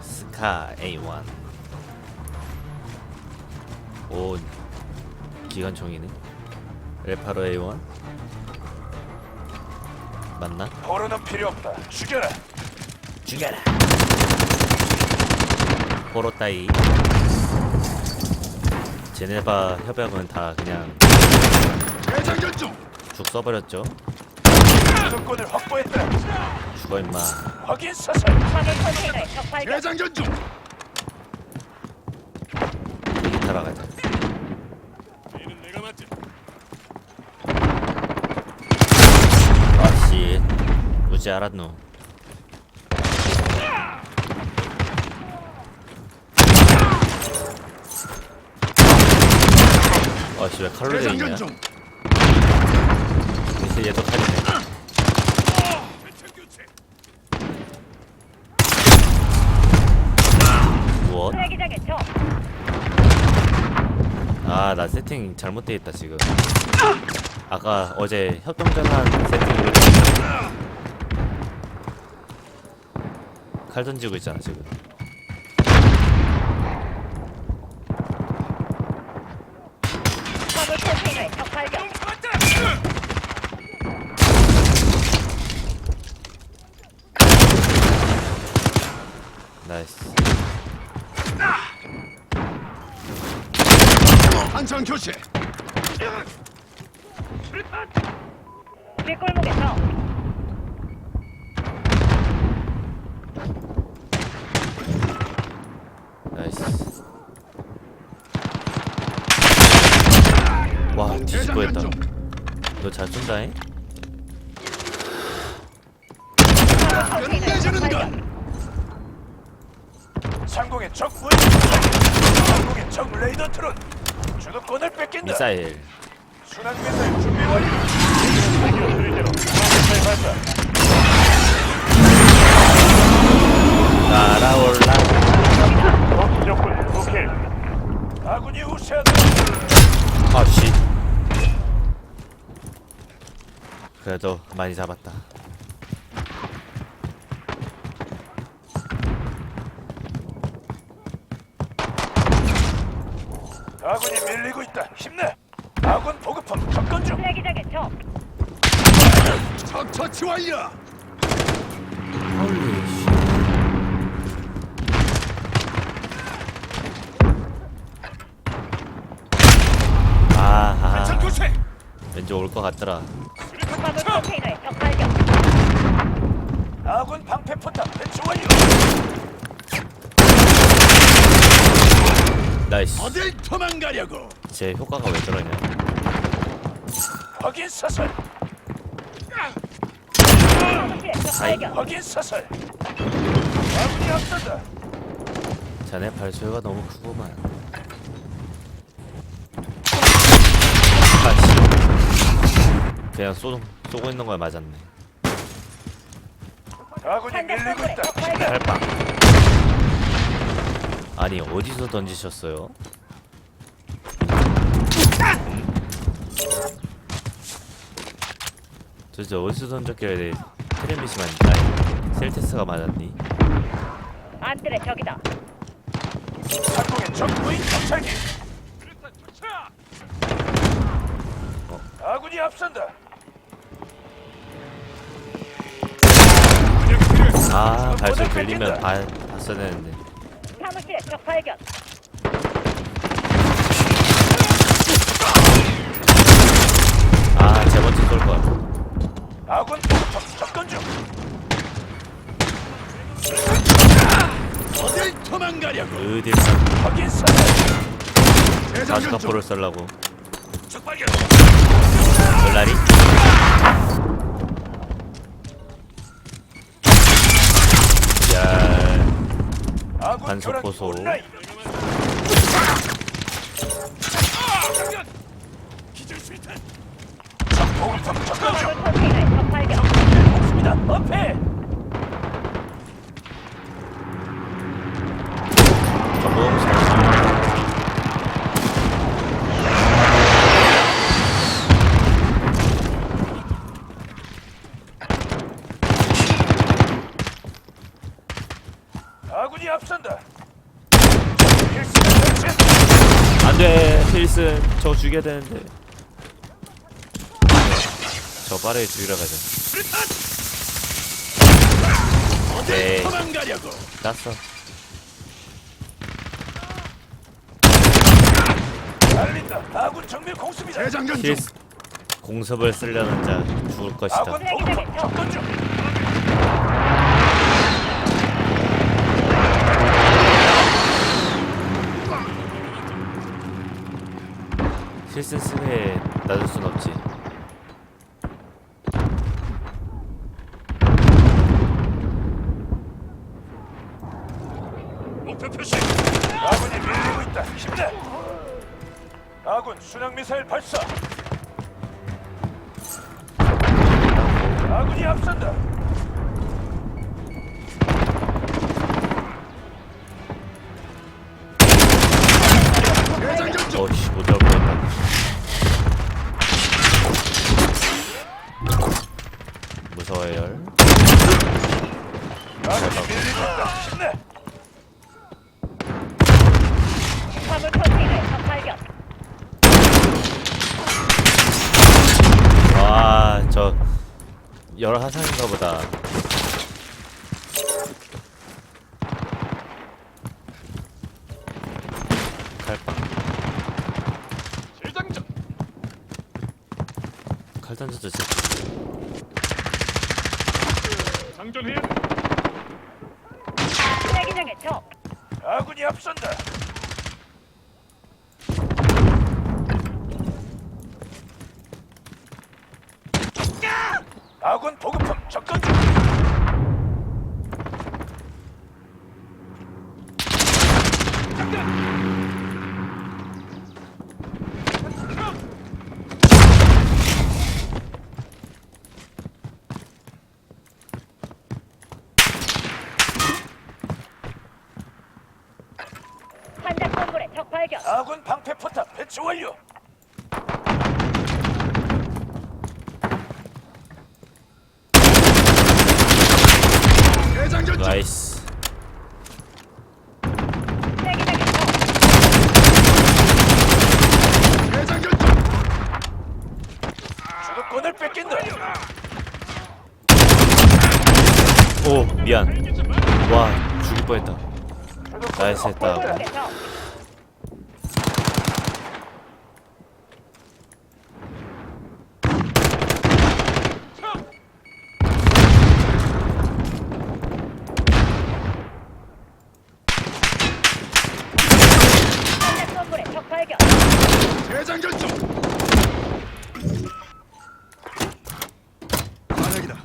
스카 A1 오 기관총이네 레파로 A1 맞나? 포로는 필요 없다. 죽여라. 죽여라 포로 따위 제네바 협약은 다 그냥 대장전 중. 죽 써버렸죠 주도권을 확보했다. 죽어 임마 확인 사살. 화물 적 발견. 대장전 중. 얘기 타러 가자 이는 내가 맞지. 아씨 누지 알았노 아씨 왜 칼로 돼 있냐 대장전 중. 얘도 칼이네 대체 교체. 쓰레기장에 적. 아나 세팅 잘못돼 있다 지금 아까 어제 협동전한 세팅으로 칼 던지고 있잖아 지금. 나이스 한창 교체. 뒷골목에 적. 나이스 와 뒤집어 했다 너 잘 쏜다잉? 상공의 적 무인. 상공의 적 레이더 트론. 주도권을 뺏긴다. 미사일 순항 미사일 준비 완료. 의대로 미사일 발사. 날아올라 적군. 아군이 우세하다. 아씨 그래도 많이 잡았다 아군이 밀리고 있다. 힘내. 아군 보급품 접근 중. 쓰레기장에 적. 적 처치 완료. 씨 아하. 왠지 올 것 같더라 컨테이너에 적 발견. 아군 방패 포탑 배치 완료. 나이스 어딜 도망가려고? 제 효과가 왜 저러냐 확인 발견. 확인 사살. 아군이 앞선다. 자네 발소리가 너무 크구만 아씨 그냥 쏘, 쏘고 있는 거야 맞았네 아군이 밀리고 있다. 팔빵 아니 어디서 던지셨어요? 도대체 어디서 던졌길래 테레미시만 아니 셀테스가 맞았니? 안뜰에 적이다. 상공의 적 무인 정찰기. 아군이 앞선다. 아 발소리 들리면 봐, 봤어야 되는데 사무실에 적 발견. 아 제번째 쏠걸 아군 보급품 접근 중. 어딜 도망가려고? 어딜 확인 사살. 가스카포를 쏠라고 적 발견. 얼라리? 아군 반속 교란 보소. 온라인. 기절 수탄. 적보급품 접근 중. 화물 컨테이너에 적 발견. 없습니다. 앞에. 전공 잘 아군이 앞선다. 필승을 설치. 안돼 필슨 저 죽여야 되는데 저 빠르게 죽이러 가자 네 달린다. 아군 정밀 공습이다. 공습을 쓰려는 자 죽을 것이다 아군 보급품 접근 중. 필슨 쓰게 놔둘 순 없지 목표 표시. 아군이 밀리고 있다. 힘내. 아군 순항 미사일 발사. 아군이 앞선다. 화물 터지기를 적 발견. 와저 여러 하상인가 보다 재장전. 칼 던져도 진짜 장전해. 쓰레기장의 적. 아군이 앞선다. 아군 보급품 접근 중. 한작 건물의 적 발견. 아군 방패 포탑 배치 완료. 나이스. 주도권을 뺏긴다. 오 미안 와 죽을 뻔했다 나이스 했다 적의 적. 한작 건물의 적 발견. 재장전 중. 반역이다.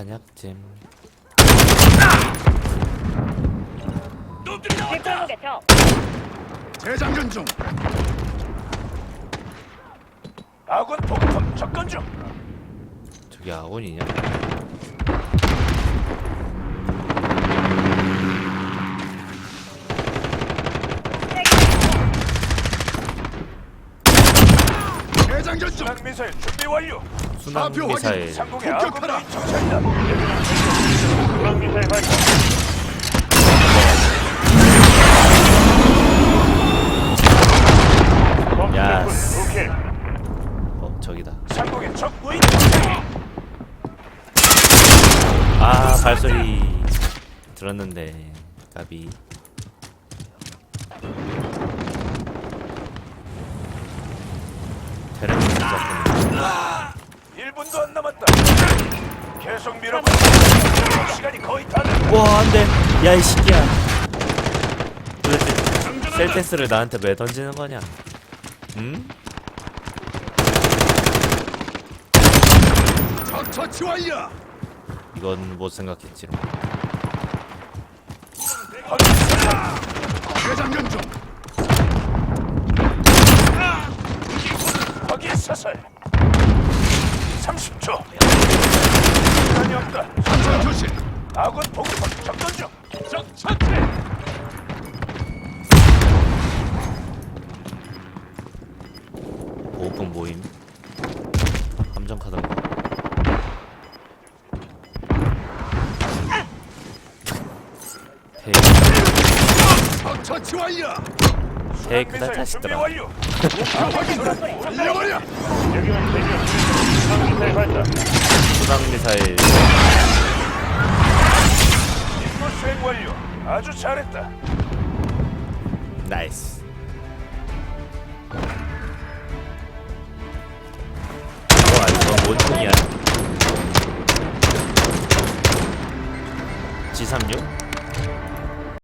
단약잼 놈들이 나왔다. 재장전 중. 아군 보급품 접근 중. 저기 아군이냐 쓰레기장의 적. 재장전 중. 순항 미사일 준비 완료. 순항 사표 확인. 미사일 상공의 공격하라. 아군이 정찰이다. 순항 미사일 발사. 야스 오케이. 어 저기다 적. 아 발소리 들었는데 까비 1분도 안 남았다. 계속 밀어봐. 시간이 거의 다 됐다. 와 안돼 야 이 새끼야 도대체 셀테스를 나한테 왜 던지는 거냐 응? 적 처치 완료. 이건 못 생각했지롱 재장전 중. 거기에 사살. 완료. 시간이 없다. 선전 조심. 아군 보급선 접근 중. 적 처치. 보호법 모임. 함정 카던가. 적 처치 완료. 개 그날 자식들아 날려버려! 여기는 대기. 상기사에 발사. 순항미사일 임무 수행 완료. 아주 잘했다. 나이스 와 이거 뭔총이야 G36?